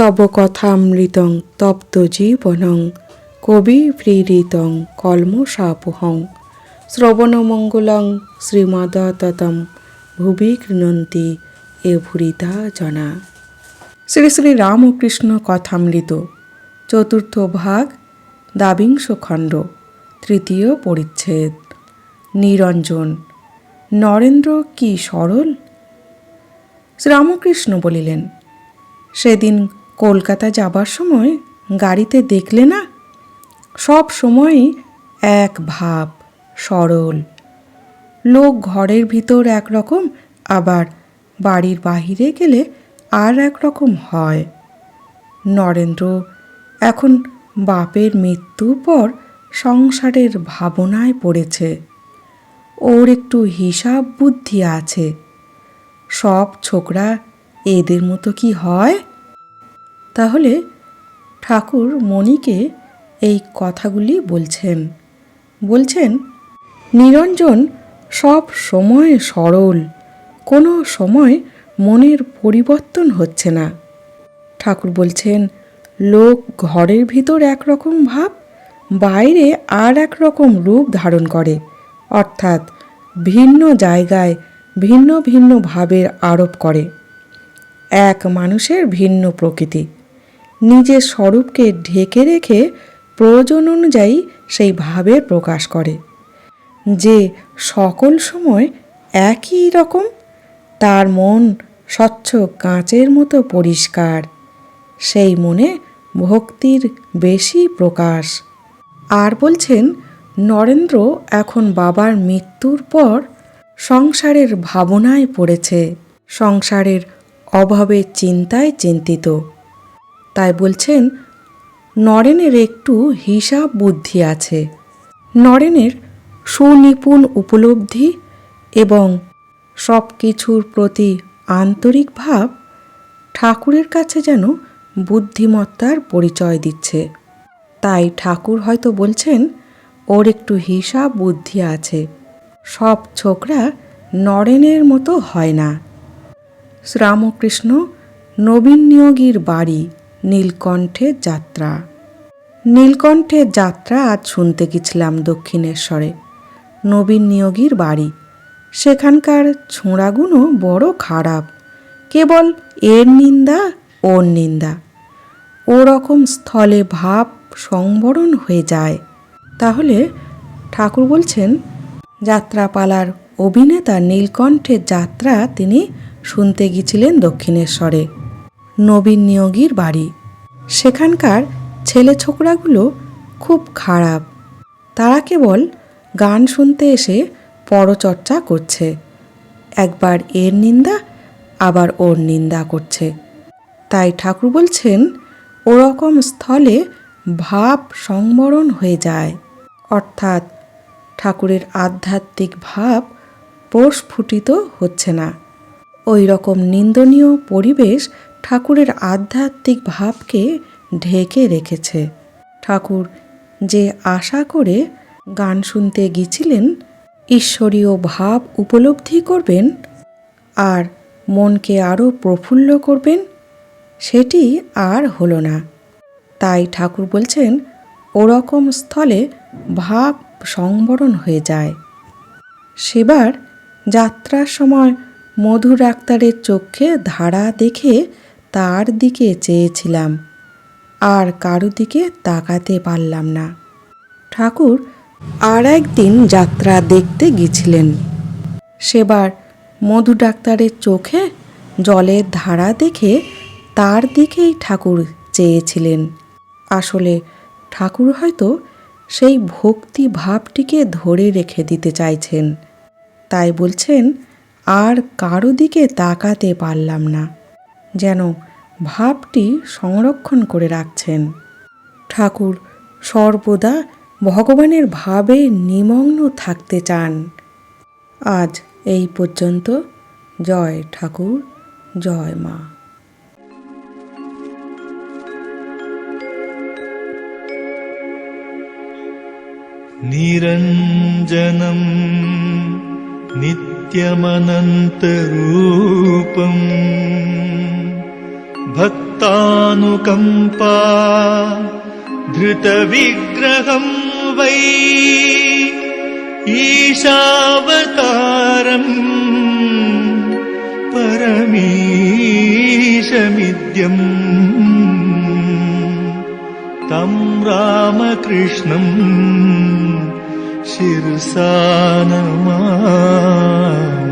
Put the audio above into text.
তব কথামৃতং তপ্ত জীবনং। কবি প্রেরিতং কলমশাপহং শ্রবণমঙ্গলং, শ্রীমদততম, ভুবি কৃণন্তি, এ জনা। শ্রী শ্রী রামকৃষ্ণ কথামৃত, চতুর্থ ভাগ দাবিংশ খণ্ড, তৃতীয় পরিচ্ছেদ। নিরঞ্জন, নরেন্দ্র কি সরল? শ্রীরামকৃষ্ণ বলিলেন, সেদিন কলকাতা যাবার সময় গাড়িতে দেখলে না সব সময়ই এক ভাব, সরল। লোক ঘরের ভিতর একরকম, আবার বাড়ির বাহিরে গেলে আর একরকম হয়। নরেন্দ্র, এখন বাপের মৃত্যুর পর সংসারের ভাবনায় পড়েছে। ওর একটু হিসাব বুদ্ধি আছে। সব ছোকরা এদের মতো কি হয়? তাহলে ঠাকুর মণিকে এই কথাগুলি বলছেন। বলছেন, নিরঞ্জন, সব সময় সরল, কোনো সময় মনের পরিবর্তন হচ্ছে না। ঠাকুর বলছেন, লোক ঘরের ভিতর একরকম ভাব, বাইরে আর এক রকম রূপ ধারণ করে। অর্থাৎ ভিন্ন জায়গায় ভিন্ন ভিন্ন ভাবের আরোপ করে। এক মানুষের ভিন্ন প্রকৃতি নিজের স্বরূপকে ঢেকে রেখে প্রয়োজন অনুযায়ী সেই ভাবের প্রকাশ করে। যে সকল সময় একই রকম, তার মন স্বচ্ছ কাঁচের মতো পরিষ্কার। সেই মনে ভক্তির বেশি প্রকাশ। আর বলছেন, নরেন্দ্র এখন বাবার মৃত্যুর পর সংসারের ভাবনায় পড়েছে। সংসারের অভাবে চিন্তায় চিন্তিত। তাই বলছেন, নরেনের একটু হিসাব বুদ্ধি আছে। নরেনের সুনিপুণ উপলব্ধি এবং সব কিছুর প্রতি আন্তরিক ভাব ঠাকুরের কাছে যেন বুদ্ধিমত্তার পরিচয় দিচ্ছে। তাই ঠাকুর হয়তো বলছেন, ওর একটু হিসাব বুদ্ধি আছে। সব ছোকরা নরেনের মতো হয় না। শ্রীরামকৃষ্ণ নবীন নিয়োগীর বাড়ি নীলকণ্ঠের যাত্রা। নীলকণ্ঠের যাত্রা আজ শুনতে গেছিলাম দক্ষিণেশ্বরে। নবীন নিয়োগীর বাড়ি। সেখানকার ছোঁড়াগুলো বড় খারাপ। কেবল এর নিন্দা, ওর নিন্দা। ওরকম স্থলে ভাব সংবরণ হয়ে যায়। তাহলে ঠাকুর বলছেন, যাত্রাপালার অভিনেতা নীলকণ্ঠের যাত্রা তিনি শুনতে গিয়েছিলেন দক্ষিণেশ্বরে। নবীন নিয়োগীর বাড়ি। সেখানকার ছেলে ছোকরাগুলো খুব খারাপ। তারা কেবল গান শুনতে এসে পরচর্চা করছে। একবার এর নিন্দা, আবার ওর নিন্দা করছে। তাই ঠাকুর বলছেন, ওরকম স্থলে ভাব সংবরণ হয়ে যায়। অর্থাৎ ঠাকুরের আধ্যাত্মিক ভাব প্রস্ফুটিত হচ্ছে না। ওই রকম নিন্দনীয় পরিবেশ ঠাকুরের আধ্যাত্মিক ভাবকে ঢেকে রেখেছে। ঠাকুর যে আশা করে গান শুনতে গিয়েছিলেন, ঈশ্বরীয় ভাব উপলব্ধি করবেন আর মনকে আরও প্রফুল্ল করবেন, সেটি আর হলো না। তাই ঠাকুর বলছেন, ওরকম স্থলে ভাব সংবরণ হয়ে যায়। সেবার যাত্রার সময় মধু ডাক্তারের চোখে ধারা দেখে তার দিকে চেয়েছিলাম। আর কারও দিকে তাকাতে পারলাম না। ঠাকুর আর একদিন যাত্রা দেখতে গিয়েছিলেন সেবার মধু ডাক্তারের চোখে জলের ধারা দেখে তার দিকেই ঠাকুর চেয়েছিলেন। আসলে ঠাকুর হয়তো সেই ভক্তি ভাবটিকে ধরে রেখে দিতে চাইছেন। তাই বলছেন, আর কারও দিকে তাকাতে পারলাম না। যেন ভাবটি সংরক্ষণ করে রাখছেন ঠাকুর সর্বদা ভগবানের ভাবে নিমগ্ন থাকতে চান আজ এই পর্যন্ত জয় ঠাকুর জয় মা निरञ्जनम् नित्यमनन्तरूपम् भक्तानुकम्पा धृतविग्रहं वै ईशावतारम् परमीशमिद्यम्। तं रामकृष्णम् शिरसा नमामि